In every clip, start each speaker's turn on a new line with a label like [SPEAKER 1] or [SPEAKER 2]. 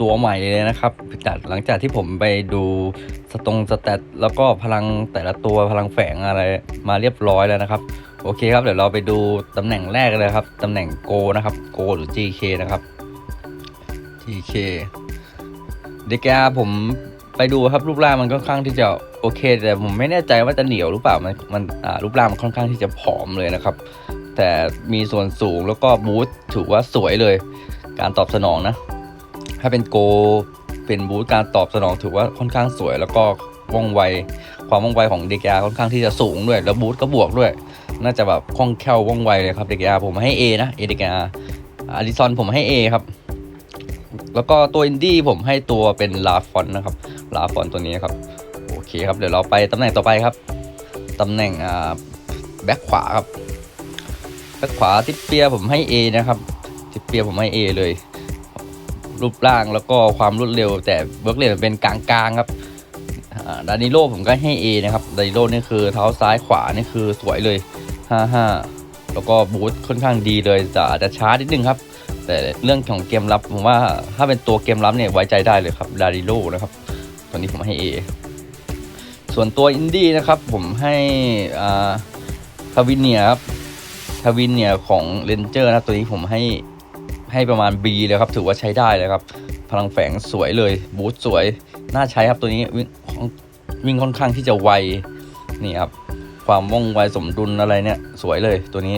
[SPEAKER 1] ตัวใหม่เลยนะครับจากหลังจากที่ผมไปดูสตรงสแตทแล้วก็พลังแต่ละตัวพลังแฝงอะไรมาเรียบร้อยแล้วนะครับโอเคครับเดี๋ยวเราไปดูตำแหน่งแรกเลยครับตำแหน่งโกนะครับโกหรือ GK นะครับ GK เดกาผมไปดูครับรูปร่างมันค่อนข้างที่จะโอเค แต่ผมไม่แน่ใจว่าจะเหนียวหรือเปล่ามันมันรูปร่างมันค่อนข้างที่จะผอมเลยนะครับ แต่มีส่วนสูงแล้วก็บูทถือว่าสวยเลย การตอบสนองนะ ถ้าเป็นโกเป็นบูทการตอบสนองถือว่าค่อนข้างสวย แล้วก็ว่องไว ความว่องไวของเดกาค่อนข้างที่จะสูงด้วย แล้วบูทก็บวกด้วย น่าจะแบบคล่องแคล่วว่องไวเลยครับเดกาผมให้ A นะเอเดกาอาริซอนผมให้ A ครับ แล้วก็ตัวอินดี้ผมให้ตัวเป็นลาฟอนนะครับลาฟอนตัวนี้ครับโอเคครับเดี๋ยวเราไปตำแหน่งต่อไปครับตำแหน่งอ่าแบ็คขวาครับแบ็คขวาทิปเปียผมให้ A นะครับทิปเปียผมให้ A เลย รูปร่างแล้วก็ความรวดเร็ว แต่เบิร์กเลนเป็นกลางๆครับดานิโลผมก็ให้ A นะครับดานิโลนี่คือเท้าซ้ายขวานี่คือสวยเลย 55 แล้วก็บูทค่อนข้างดีเลยแต่อาจจะช้านิดนึงครับ แต่เรื่องของเกมรับผมว่าถ้าเป็นตัวเกมรับเนี่ยไว้ใจได้เลยครับดาริโลนะครับตัวนี้ผมให้ A ส่วนตัวอินดี้นะครับผมให้อ่าทวินเนียครับทวินเนียของเรนเจอร์นะตัวนี้ผมให้ ให้ประมาณ B เลยครับ ถือว่าใช้ได้เลยครับ พลังแฝงสวยเลย บูทสวย น่าใช้ครับตัวนี้วิ่งวิ่งค่อนข้างที่จะไว นี่ครับ ความว่องไวสมดุลอะไรเนี่ย สวยเลยตัวนี้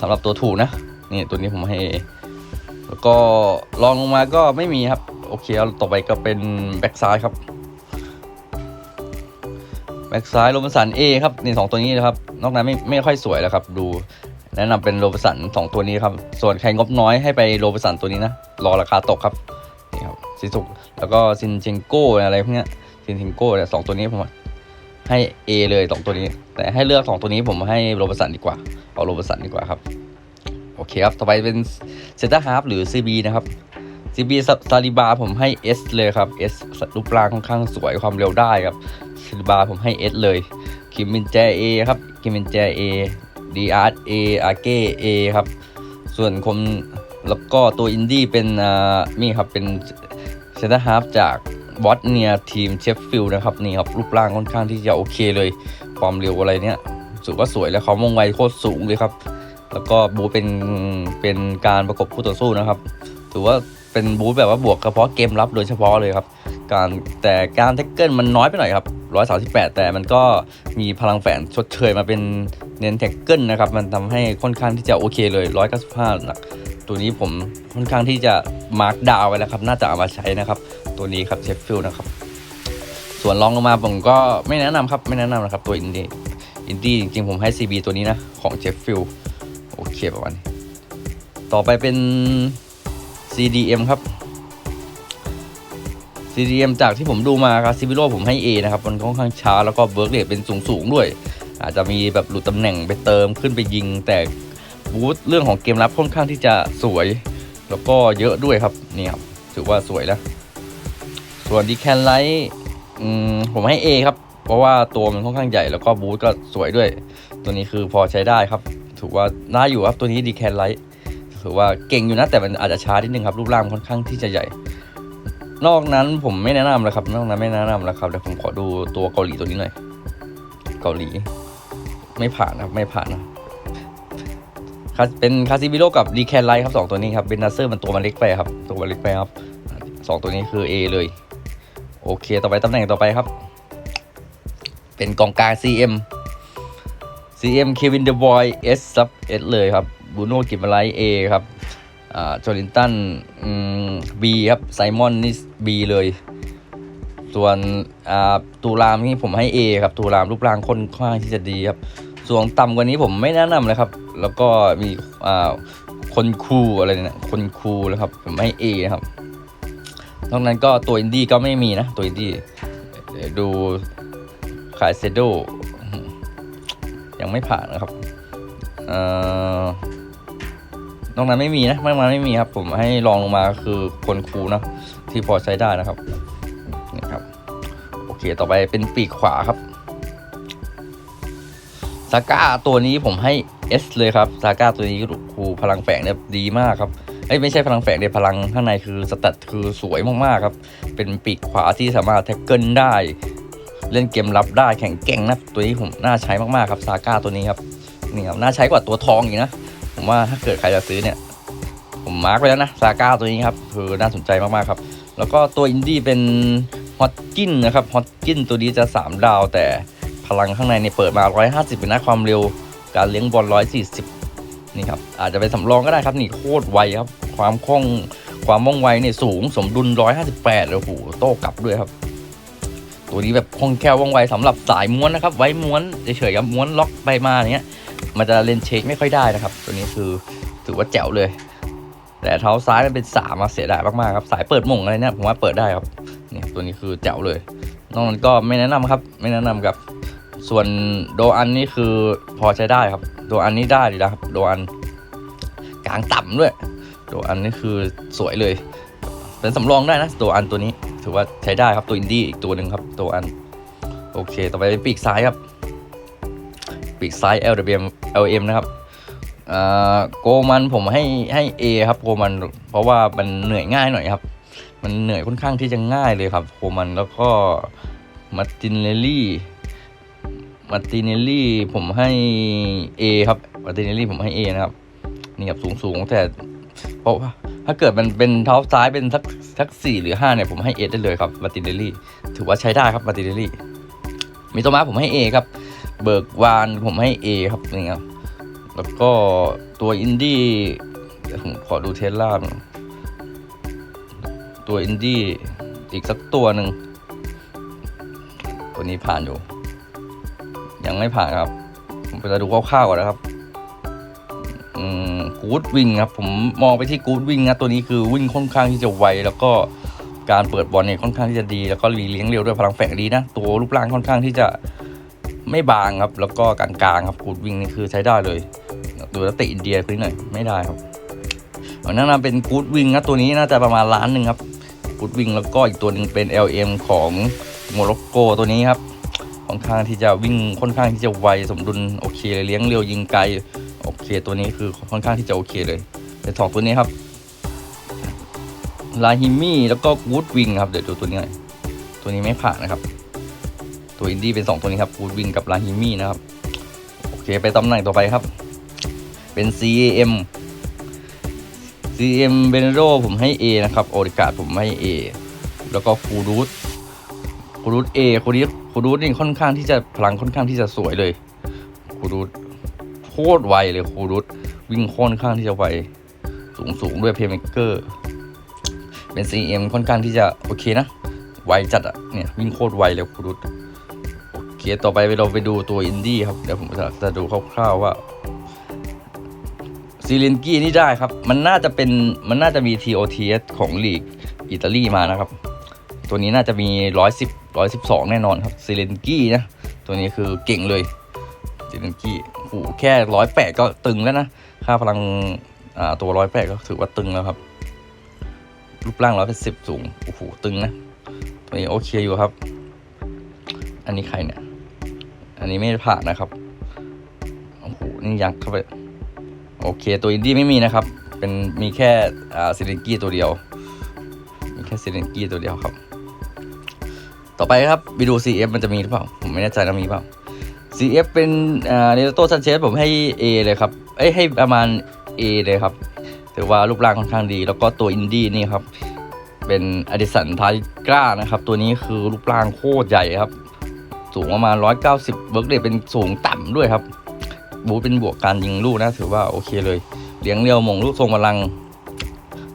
[SPEAKER 1] สำหรับตัวถูกนะ นี่ตัวนี้ผมให้ แล้วก็ลองลงมาก็ไม่มีครับ โอเคเอาต่อไปก็เป็นแบ็กซ้ายครับ แบ็กซ้ายโรบสัน A ครับ นี่สองตัวนี้นะครับ นอกนั้นไม่ไม่ค่อยสวยแล้วครับ ดู แนะนำเป็นโรบสันสองตัวนี้ครับ ส่วนใครงบน้อยให้ไปโรบสันตัวนี้นะ รอราคาตกครับนี่ครับซิสุกแล้วก็ซินเชงโก้อะไรพวกเนี้ยซินเชงโก้เนี่ยสองตัวนี้ผมให้ A เลยสองตัวนี้ แต่ให้เลือกสองตัวนี้ผมให้โรบสันดีกว่าเอาโรบสันดีกว่าครับ โอเคครับ ต่อไปเป็นเซนเตอร์ฮาร์ฟหรือ CB นะครับ CB ซาลิบาผมให้ S เลยครับ S รูปร่างค่อนข้างสวยความเร็วได้ครับซาลิบาผมให้ S เลยคิมมินแจ A ครับคิมมินแจ A ดีอาร์ A ออาเก้ A ครับ ส่วนคนแล้วก็ตัวอินดี้เป็นอ่านี่ครับเป็นเซนเตอร์ฮาร์ฟจากบอสเนียทีมเชฟฟิลด์นะครับนี่ครับรูปร่างค่อนข้างที่จะโอเคเลย ความเร็วอะไรเนี่ยสุดว่าสวยแล้วเขามองไวโคตรสูงเลยครับ แล้วก็บูเป็นเป็นการประกบคู่ต่อสู้นะครับ ถือว่าเป็นบูแบบว่าบวกเฉพาะเกมรับโดยเฉพาะเลยครับ การแต่การแท็กเกิลมันน้อยไปหน่อยครับ 138 แต่มันก็มีพลังแฝงชดเชยมาเป็นเน้นแท็กเกิลนะครับ มันทำให้ค่อนข้างที่จะโอเคเลย 195หนักตัวนี้ผมค่อนข้างที่จะมาร์กดาวไว้แล้วครับ น่าจะเอามาใช้นะครับ ตัวนี้ครับเชฟฟิลนะครับ ส่วนรองลงมาผมก็ไม่แนะนำครับ ไม่แนะนำนะครับ ตัวอินดี้อินดี้จริงๆผมให้ CB ตัวนี้นะ ของเชฟฟิลโอเคประมาณนี้ต่อไปเป็น CDM ครับ CDM จากที่ผมดูมาครับซิบิโ o ผมให้ A นะครับ มันค่อนข้างช้าแล้วก็เบิร์กเรทเป็นสูงสูงด้วย อาจจะมีแบบหลุดตำแหน่งไปเติมขึ้นไปยิง แต่บูธเรื่องของเกมรับค่อนข้างที่จะสวย แล้วก็เยอะด้วยครับนี่ครับถือว่าสวยแล้ว ส่วนดีแคนไลท์ผมให้ A ครับ เพราะว่าตัวมันค่อนข้างใหญ่แล้วก็บูธก็สวยด้วย ตัวนี้คือพอใช้ได้ครับ ถือว่าน่าอยู่ครับตัวนี้ดีแคนไลท์ถือว่าเก่งอยู่นะแต่มันอาจจะช้านิดนึงครับรูปร่างค่อนข้างที่จะใหญ่ นอกนั้นผมไม่แนะนำเลยครับนอกนั้นไม่แนะนำแล้วครับเดี๋ยวผมขอดูตัวเกาหลีตัวนี้หน่อย เกาหลี ไม่ผ่านนะครับไม่ผ่านนะคาเป็นคาซิบิโลกับดีแคนไลท์ครับสองตัวนี้ครับเบนนาเซอร์มันตัวมันเล็กไปครับ ตัวมันเล็กไปครับสองตัวนี้คือ A เลย โอเค ต่อไปตำแหน่งต่อไปครับ เป็นกองกลาง CM CM เควินเดอะบอย S ซับ S เลยครับบูโน่กิมไลท์ A ครับ จอรินตันอืม B ครับไซมอนนี่ B เลย ส่วนตูรามนี่ผมให้ A ครับตูรามรูปร่างค่อนข้างที่จะดีครับ ส่วนต่ำกว่านี้ผมไม่แนะนำเลยครับ แล้วก็มีคนคูลอะไรเนี่ยคนคูลนะครับผมให้ A นะครับนอกนั้นก็ตัวอินดี้ก็ไม่มีนะตัวอินดี้เดี๋ยวดูคายเซโดยังไม่ผ่านนะครับ เอ่อ นอกนั้นไม่มีนะนอกนั้นไม่มีครับ ผมให้ลองลงมาคือคนคูนะที่พอใช้ได้นะครับนี่ครับ โอเคต่อไปเป็นปีกขวาครับซาก้าตัวนี้ผมให้ S เลยครับซาก้าตัวนี้ครูพลังแฝงเนี่ยดีมากครับเอ้ไม่ใช่พลังแฝงเดียพลังข้างในคือสแตคือสวยมากๆครับ เป็นปีกขวาที่สามารถแท็กเกิลได้ เล่นเกมรับได้แข็งแกร่งนะตัวนี้ผมน่าใช้มากๆครับซาก้าตัวนี้ครับนี่ครับน่าใช้กว่าตัวทองอีกนะ ผมว่าถ้าเกิดใครจะซื้อเนี่ยผมมาร์กไปแล้วนะซาก้าตัวนี้ครับคือน่าสนใจมากๆครับ แล้วก็ตัวอินดี้เป็นฮอตกินนะครับฮอตกินตัวนี้จะ 3 ดาว แต่พลังข้างในเนี่ยเปิดมา 150 เป็นนะความเร็ว การเลี้ยงบอล 140 นี่ครับ อาจจะเป็นสำรองก็ได้ครับนี่โคตรไวครับ ความคล่องความว่องไวเนี่ยสูงสมดุล 158โอ้โหโต้กลับด้วยครับ ตัวนี้แบบคล่องแคล่วว่องไวสำหรับสายม้วนนะครับ ไว้ม้วนเฉยๆครับม้วนล็อกไปมาอย่างเงี้ย มันจะเล่นเช็คไม่ค่อยได้นะครับ ตัวนี้คือถือว่าแจ๋วเลย แต่เท้าซ้ายมันเป็นสามมาเสียดายมากๆครับสายเปิดม่งอะไรเนี่ยผมว่าเปิดได้ครับเนี่ยตัวนี้คือแจ๋วเลยนอกนั้นก็ไม่แนะนำครับ ไม่แนะนำกับส่วนโดอันนี่คือพอใช้ได้ครับ โดอันนี้ได้ดีนะครับ โดอันกลางต่ำด้วย โดอันนี่คือสวยเลย เป็นสำรองได้นะโดอันตัวนี้ ถือว่าใช้ได้ครับตัวอินดี้อีกตัวหนึ่งครับโดอัน โอเค ต่อไปเป็นปีกซ้ายครับ ปีกซ้าย LWM LM นะครับอ่าโกมันผมให้ให้ A ครับโกมัน เพราะว่ามันเหนื่อยง่ายหน่อยครับ มันเหนื่อยค่อนข้างที่จะง่ายเลยครับโกมันแล้วก็มาตินเลลี่มาตินเนลลี่ผมให้ A ครับมาตินเนลลี่ผมให้ A นะครับ นี่ครับสูงสูงแต่เพราะว่า ถ้าเกิดมันเป็นเท้าซ้ายเป็นสักสักสี่หรือห้าเนี่ยผมให้ A ได้เลยครับมาตินเนลลี่ถือว่าใช้ได้ครับมาตินเนลลี่มิโตมะผมให้ A ครับเบิกวานผมให้ A ครับนี่ครับแล้วก็ตัวอินดี้ผมขอดูเทสลาหน่อยตัวอินดี้อีกสักตัวหนึ่งตัวนี้ผ่านอยู่ ยังไม่ผ่านครับ ผมจะดูคร่าวๆก่อนนะครับ กูดวิงครับผมมองไปที่กูดวิงนะตัวนี้คือวิ่งค่อนข้างที่จะไวแล้วก็การเปิดบอลเนี่ยค่อนข้างที่จะดี แล้วก็รีเลี้ยงเร็วด้วยพลังแฝงดีนะ ตัวรูปร่างค่อนข้างที่จะไม่บางครับ แล้วก็กลางๆครับกูดวิงนี่คือใช้ได้เลยดูแล้วติอินเดียพื้หน่อยไม่ได้ครับแนะนำเป็นกูดวิงนะตัวนี้น่าจะประมาณล้านหนึ่งครับกูดวิงแล้วก็อีกตัวหนึ่งเป็น LM ของโมร็อกโกตัวนี้ครับค่อนข้างที่จะวิ่งค่อนข้างที่จะไวสมดุลโอเคเลยเลี้ยงเร็วยิงไกล โอเคตัวนี้คือค่อนข้างที่จะโอเคเลย แต่สองตัวนี้ครับลาฮิมี่แล้วก็กูดวิงครับเดี๋ยวดูตัวนี้หน่อยตัวนี้ไม่ผ่านนะครับ ตัวอินดี้เป็น 2 ตัวนี้ครับกูดวิงกับลาฮิมี่นะครับ โอเคไปตำแหน่งต่อไปครับ เป็น CAM CM เบนโรผมให้ A นะครับโอริกาดผมให้ A แล้วก็คูรูทคูรูท A คูรูทคูรูทนี่ค่อนข้างที่จะพลังค่อนข้างที่จะสวยเลยคูรูท คตรไวเลยคูรูทวิ่งค่อนข้างที่จะไวสูงสูงด้วยเพย์เมกเกอร์เป็น CM ค่อนข้างที่จะโอเคนะ ไวจัดอะเนี่ยวิ่งโคตรไวเลยคูรุตโอเคต่อไปเราไปดูตัวอินดี้ครับ เดี๋ยวผมจะจะดูคร่าวๆว่าซีเลนกี้นี่ได้ครับ มันน่าจะเป็น มันน่าจะมี TOTS ของลีกอิตาลีมานะครับ ตัวนี้น่าจะมี 110 112 แน่นอนครับซีเลนกี้นะ ตัวนี้คือเก่งเลย ซีเลนกี้โอ้โหแค่108ก็ตึงแล้วนะ ค่าพลังอ่าตัว108ก็ถือว่าตึงแล้วครับ รูปร่าง110สูง โอ้โห ตึงนะ ตัวนี้โอเคอยู่ครับ อันนี้ใครเนี่ย อันนี้ไม่ผ่านนะครับ โอ้โห นี่ยักเข้าไป โอเค ตัวอินดี้ไม่มีนะครับ เป็นมีแค่อ่าซิลินกี้ตัวเดียว มีแค่ซิลินกี้ตัวเดียวครับ ต่อไปครับไปดู CF มันจะมีหรือเปล่า ผมไม่แน่ใจนะมีเปล่า CF เป็นเนโตซันเชสผมให้ A เลยครับ เอ้ยให้ประมาณ A เลยครับ ถือว่ารูปร่างค่อนข้างดี แล้วก็ตัวอินดี้นี่ครับ เป็นอดิสันทาริก้านะครับ ตัวนี้คือรูปร่างโคตรใหญ่ครับ สูงประมาณ 190 เบิร์กเดยเป็นสูงต่ำด้วยครับ บูเป็นบวกการยิงลูกนะ ถือว่าโอเคเลย เลี้ยงเรียวมงลูกทรงพลัง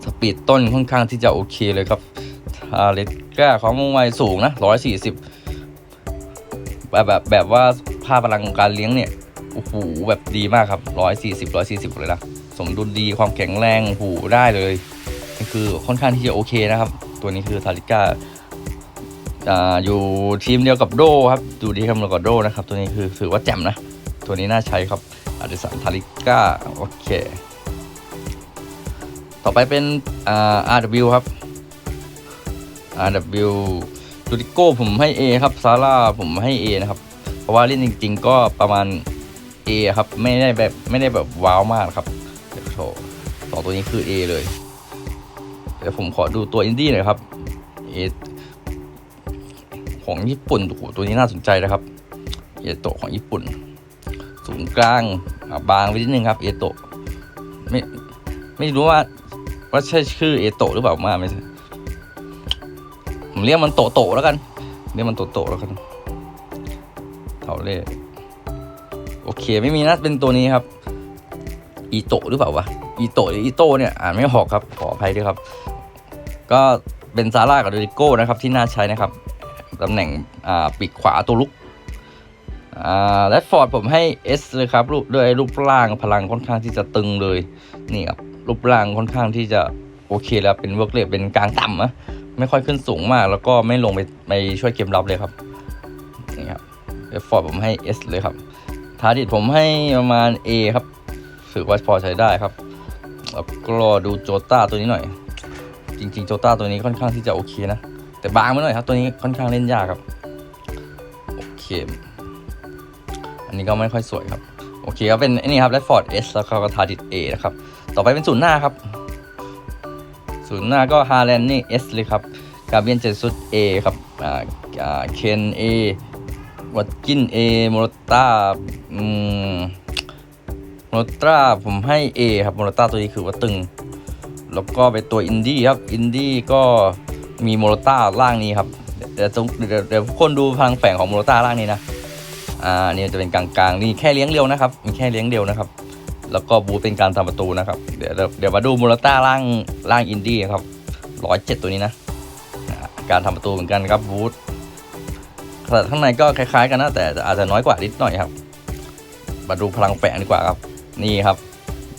[SPEAKER 1] สปีดต้นค่อนข้างที่จะโอเคเลยครับทาริก้าของมงไวสูงนะ 140 แบบแบบแบบว่า ภาพลังของการเลี้ยงเนี่ยโอ้โหแบบดีมากครับร้อยสี่สิบร้อยสี่สิบเลยนะสมดุลดีความแข็งแรงโอ้โหได้เลยนี่คือค่อนข้างที่จะโอเคนะครับ ตัวนี้คือทาริก้าอ่าอยู่ทีมเดียวกับโดครับอยู่ดีครับเดียวกับโดนะครับ ตัวนี้คือถือว่าแจ่มนะ ตัวนี้น่าใช้ครับอาดิสันทาริก้าโอเค ต่อไปเป็นอ่า RW ครับ RW ดูดิโก้ผมให้ A ครับซาร่าผมให้ A นะครับ ราะว่าเล่นจริง ๆ ก็ประมาณ A ครับ ไม่ได้แบบไม่ได้แบบว้าวมากครับเดี๋ยวโชว์สองตัวนี้คือ A เลยเดี๋ยวผมขอดูตัวอินดี้หน่อยครับ A ของญี่ปุ่นโอ้โหตัวนี้น่าสนใจนะครับ เอโตะของญี่ปุ่นศูนย์กลางบางไปนิดนึงครับ เอโตะไม่ไม่รู้ว่าว่าใช่ชื่อเอโตะหรือเปล่ามาไม่ใช่ผมเรียกมันโตโตแล้วกันเรียกมันโตโตแล้วกัน เท่าเลยโอเคไม่มีนะเป็นตัวนี้ครับอีโตหรือเปล่าวะอีโตหรืออีโตเนี่ยอ่านไม่ออกครับขออภัยด้วยครับ ก็เป็นซาร่ากับโดริโก้นะครับที่น่าใช้นะครับตำแหน่งอ่าปีกขวาตัวลุกอ่าแรดฟอร์ดผมให้ S เลยครับรูปด้วยรูปร่างพลังค่อนข้างที่จะตึงเลยนี่ครับรูปร่างค่อนข้างที่จะโอเคแล้วเป็นเวิร์กเรทเป็นกลางต่ำนะไม่ค่อยขึ้นสูงมาก แล้วก็ไม่ลงไปไปช่วยเกมรับเลยครับนี่ครับ แรดฟอร์ดผมให้ S เลยครับทาร์ดิตผมให้ประมาณ A ครับถือว่าพอใช้ได้ครับแล้วก็รอดูโจต้าตัวนี้หน่อย จริงๆโจต้าตัวนี้ค่อนข้างที่จะโอเคนะ แต่บางไปหน่อยครับ ตัวนี้ค่อนข้างเล่นยากครับ โอเค อันนี้ก็ไม่ค่อยสวยครับ โอเคครับเป็นอ้นี่ครับ Redford S แล้วก็ทาดิด A นะครับ ต่อไปเป็นศูนย์หน้าครับ ศูนย์หน้าก็ฮาแลนด์นี่ S เลยครับกาเบียนเจสุด A ครับอ่าอ่าเคน A วัตกิน A โมโรต้าอืมโมโรต้าผมให้ A ครับโมโรต้าตัวนี้คือว่าตึง แล้วก็ไปตัวอินดี้ครับ อินดี้ก็มีโมโรต้าล่างนี้ครับ เดี๋ยวเดี๋ยวเดี๋ยวทุกคนดูพลังแฝงของโมโรต้าล่างนี้นะ อ่า นี่จะเป็นกลางๆ นี่แค่เลี้ยงเดียวนะครับ มีแค่เลี้ยงเดียวนะครับ แล้วก็บูเป็นการทำประตูนะครับ เดี๋ยวเดี๋ยวมาดูมูลต้าล่างล่างอินดี้ครับร้อยเจ็ดตัวนี้นะ การทำประตูเหมือนกันครับบูธ ขนาดข้างในก็คล้ายๆกันนะแต่อาจจะน้อยกว่านิดหน่อยครับ มาดูพลังแฝงดีกว่าครับ นี่ครับ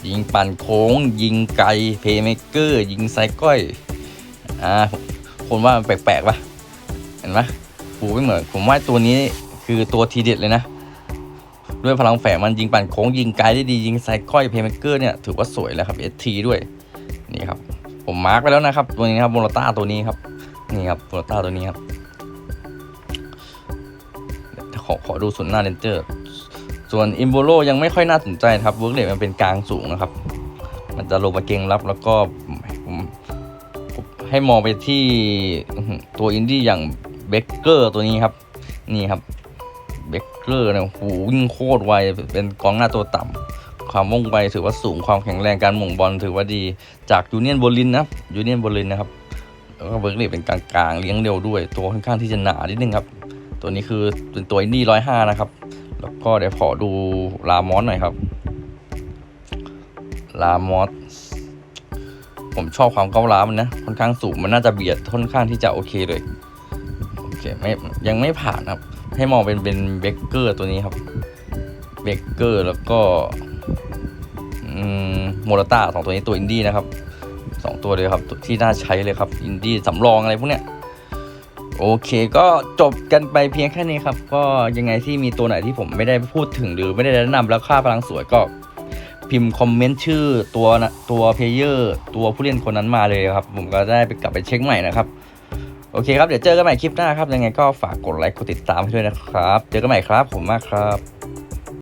[SPEAKER 1] ยิงปั่นโค้ง ยิงไกลเพย์เมเกอร์ยิงไซก้อยอ่าคนว่ามันแปลกๆปะเห็นไหมปูไม่เหมือน ผมว่าตัวนี้คือตัวทีเด็ดเลยนะ ด้วยพลังแฝงมันยิงปั่นโค้ง ยิงไกลได้ดียิงไซคอยเพย์เมเกอร์เนี่ยถือว่าสวยแล้วครับเอทีด้วยนี่ครับ ผมมาร์กไปแล้วนะครับ ตัวนี้ครับโมโรต้าตัวนี้ครับนี่ครับโมโรต้าตัวนี้ครับ อขอดูส่วนหน้าเรนเจอร์ส่วนอิมโบโลยังไม่ค่อยน่าสนใจครับเวิร์กเรทมันเป็นกลางสูงนะครับ มันจะลงมาเก่งรับแล้วก็ผมให้มองไปที่ตัวอินดี้อย่างเบเกอร์ตัวนี้ครับ นี่ครับเบเกอร์เนี่ยโอ้โหวิ่งโคตรไวเป็นกองหน้าตัวต่ำความว่องไวถือว่าสูงความแข็งแรงการหม่งบอลถือว่าดีจากยูเนียนโบลินนะยูเนียนโบลินนะครับแล้วก็เบิร์กเลเป็นกลางๆเลี้ยงเร็วด้วย ตัวค่อนข้างที่จะหนานิดนึงครับ ตัวนี้คือเป็นตัวอินดี้ร้อยห้านะครับ แล้วก็เดี๋ยวขอดูลามอสหน่อยครับ ลามอสผมชอบความก้าวร้าวมันนะ ค่อนข้างสูง มันน่าจะเบียดค่อนข้างที่จะโอเคเลย โอเคไม่ยังไม่ผ่านครับ ให้มองเป็นเป็นเบเกอร์ตัวนี้ครับ เบเกอร์แล้วก็มโมราต้าสองตัวนี้ตัวอินดี้นะครับสองตัวเลยครับที่น่าใช้เลยครับ อินดี้สำรองอะไรพวกเนี้ย โอเค ก็จบกันไปเพียงแค่นี้ครับ ก็ยังไงที่มีตัวไหนที่ผมไม่ได้พูดถึงหรือไม่ได้แนะนำแล้วค่าพลังสวยก็พิมพ์คอมเมนต์ชื่อตัวนะตัวเพลเยอร์ตัวผู้เล่นคนนั้นมาเลยครับ ผมก็ได้ไปกลับไปเช็คใหม่นะครับ โอเคครับ เดี๋ยวเจอกันใหม่คลิปหน้าครับ ยังไงก็ฝากกดไลค์กดติดตามให้ด้วยนะครับ เจอกันใหม่ครับผมมากครับ